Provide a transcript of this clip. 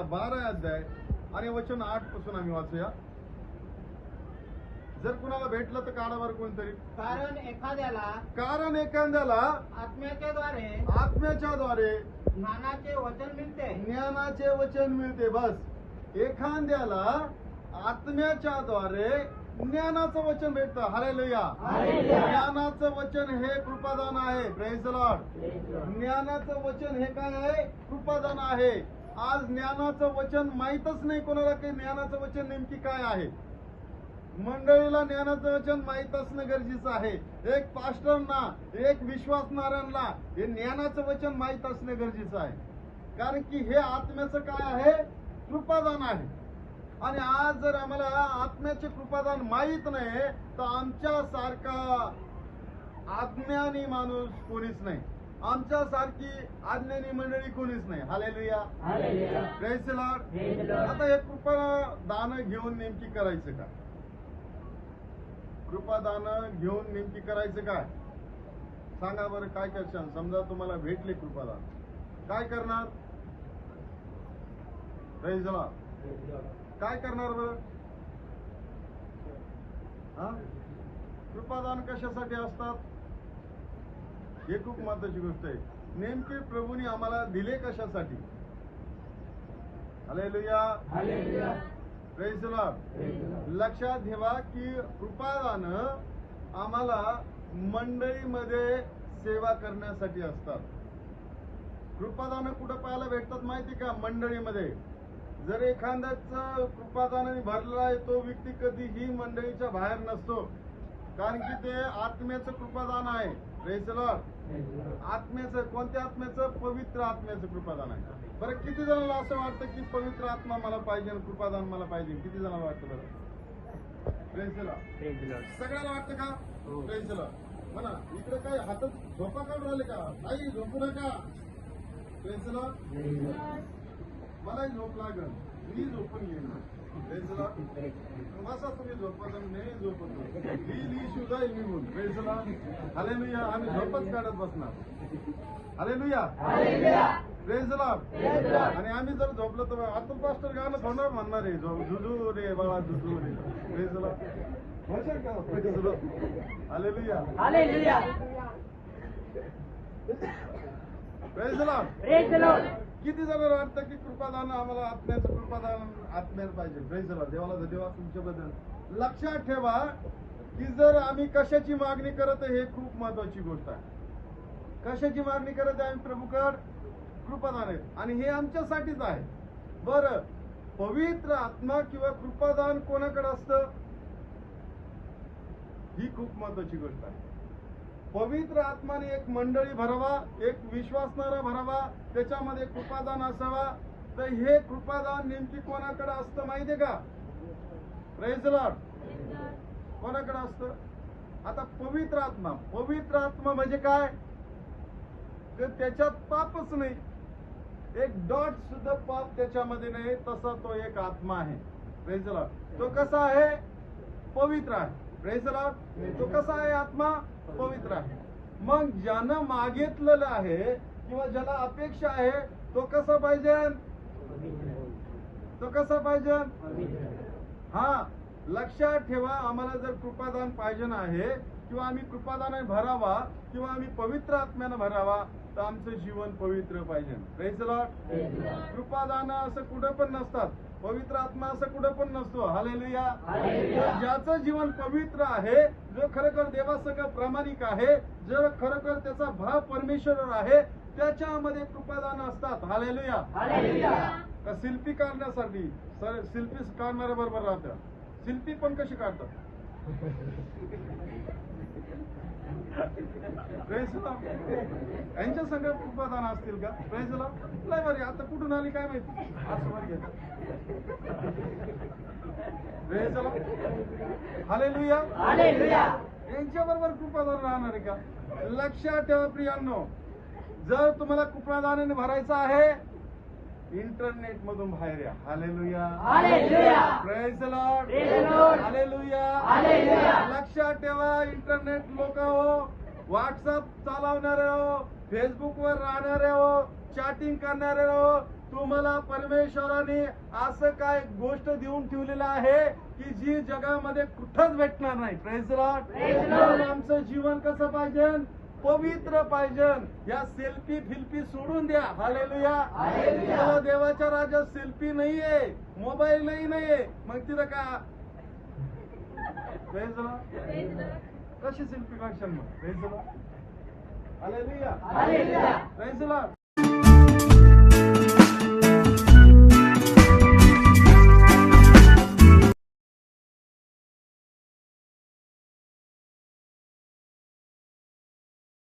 बारा अध्याय आणि वचन आठपासून आम्ही वाचूया। जर कुणाला भेटलं तर काढा बरं कोणतरी। कारण एखाद्याला कारण एखाद्याला आत्म्याच्या द्वारे आत्म्याच्या द्वारे ज्ञानाचे वचन मिळते. ज्ञानाचे वचन मिळते बस. एखाद्याला आत्म्याच्या द्वारे ज्ञानाचं वचन भेटतं. Hallelujah hallelujah. ज्ञानाचं वचन हे कृपादान आहे. लॉर्ड ज्ञानाचं वचन हे काय आहे? कृपादान आहे. आज ज्ञानाचं वचन माहीतच नाही कोणाला की ज्ञानाचं वचन नेमकी काय आहे. मंडळीला ज्ञानाचं वचन माहीत असणं गरजेचं आहे. एक पास्टरना एक विश्वासणाऱ्यांना हे ज्ञानाचं वचन माहीत असणं गरजेचं आहे. कारण की हे आत्म्याचं काय आहे? कृपादान आहे. आणि आज जर आम्हाला आत्म्याचे कृपादान माहीत नाही तर आमच्या सारखा आज्ञानी माणूस कोणीच नाही. आमच्या सारखी आज्ञानी मंडळी कोणीच नाही. हालेलुया. आता हे कृपा दान घेऊन नेमकी करायचं काय? कृपादान घेऊन नेमकी करायचं काय? सांगा बरं काय करशाल? समजा तुम्हाला भेटले कृपादान काय करणार. काय करणार बरं? हा? कृपादान कशासाठी असतात? हे खूप महत्वाची गोष्ट आहे. नेमके प्रभूनी आम्हाला दिले कशासाठी. लक्षात ठेवा की कृपादान आम्हाला मंडळीमध्ये सेवा करण्यासाठी असतात. कृपादान कुठं पाहायला भेटतात माहिती का? मंडळीमध्ये. जर एखाद्याचं कृपादानाने भरलेला आहे तो व्यक्ती कधीही मंडळीच्या बाहेर नसतो. कारण की ते आत्म्याचं कृपादान आहे. आत्म्याचं कोणत्या आत्म्याचं? पवित्र आत्म्याचं कृपादान आहे. बरं किती जणांना असं वाटतं की पवित्र आत्मा मला पाहिजे कृपादान मला पाहिजे? किती जणांना वाटतं बरं. सगळ्याला वाटतं का? the Lord. म्हणा इकडे काय हातात झोपा काढून राहिले का? आई झोपू नका. Lord. मलाही झोप लागल. मी झोपून घेईन. Praise the Lord. बसा तुम्ही झोपत मी झोपतो ही इशू जाईल निघून the Lord. Hallelujah. आम्ही झोपच काढत बसणार Praise the Lord. आणि आम्ही जर झोपलो तर अतुल पास्टर गाणं थोडं म्हणणार आहे झुजू रे बाळा झुजू रे Lord. म्हणशाल का the Lord. किती जण वाटतं की कृपादान आम्हाला आत्म्याचं कृपादान आत्म्याला पाहिजे? Praise देवाला धन्यवाद तुमच्याबद्दल लक्षात ठेवा की जर आम्ही कशाची मागणी करत हे खूप महत्वाची गोष्ट आहे. कशाची मागणी करत आहे आम्ही? प्रभूकड कृपादान आहे. आणि हे आमच्यासाठीच आहे. बर पवित्र आत्मा किंवा कृपादान कोणाकडे असतं? ही खूप महत्वाची गोष्ट आहे. पवित्र आत्माने एक मंडळी भरावा एक विश्वासणारा भरावा त्याच्यामध्ये कृपादान असावा. तर हे कृपादान नेमकी कोणाकडे असतं माहितीये का? रेझलॉट कोणाकडे असतं? आता पवित्र आत्मा. पवित्र आत्मा म्हणजे काय? तर त्याच्यात पापच नाही. एक डॉट सुद्धा पाप त्याच्यामध्ये नाही तसा तो एक आत्मा आहे. रेझलॉट तो कसा आहे? पवित्र आहे. तो कसा आहे आत्मा? पवित्र आहे. मग ज्यानं मागितलेलं आहे किंवा ज्याला अपेक्षा आहे तो कसा पाहिजे? तो कसा पाहिजे? हा लक्षात ठेवा आम्हाला जर कृपादान पाहिजे आहे किंवा आम्ही कृपादानाने भरावा किंवा आम्ही पवित्र आत्म्यानं भरावा तर आमचं जीवन पवित्र पाहिजे. कृपादान असं कुठं पण नसतात. पवित्र आत्मा असं कुठं पण नसतो. हालेलुया. ज्याचं जीवन पवित्र आहे जो खरोखर देवासंग प्रामाणिक आहे जो खरोखर त्याचा भाव परमेश्वर आहे त्याच्यामध्ये कृपादान असतात. हालेलुया शिल्पी काढण्यासाठी? सर शिल्पी काढणाऱ्या बरोबर राहत्या शिल्पी पण कशी काढतात? प्रेसला? यांच्या संघ कृपादान असतील का? प्रेसला? नाही बरे आता कुठून आली काय माहिती? असं बरं घेतात प्रेसला? हालेलुया. यांच्या बरोबर कृपादान राहणार आहे का? लक्षात ठेवा प्रियांनो. जर तुम्हाला कृपादानाने भरायचं आहे इंटरनेट मधून बाहेर या. हालेलुया. लक्षात ठेवा इंटरनेट लोक हो. व्हॉट्सअप चालवणारे हो फेसबुक वर राहणारे हो चॅटिंग करणारे हो तुम्हाला परमेश्वराने असं काय गोष्ट देऊन ठेवलेलं आहे की जी जगामध्ये कुठंच भेटणार नाही. आमचं जीवन कसं पाहिजे? पवित्र पाहिजे. या सेल्फी फिल्फी सोडून द्या. हालेलुया मला देवाच्या राजा सेल्फी नाहीये. मोबाईल नाही नाहीये. मग तिथं का? प्रेज कशी सेल्फी काढशाल मग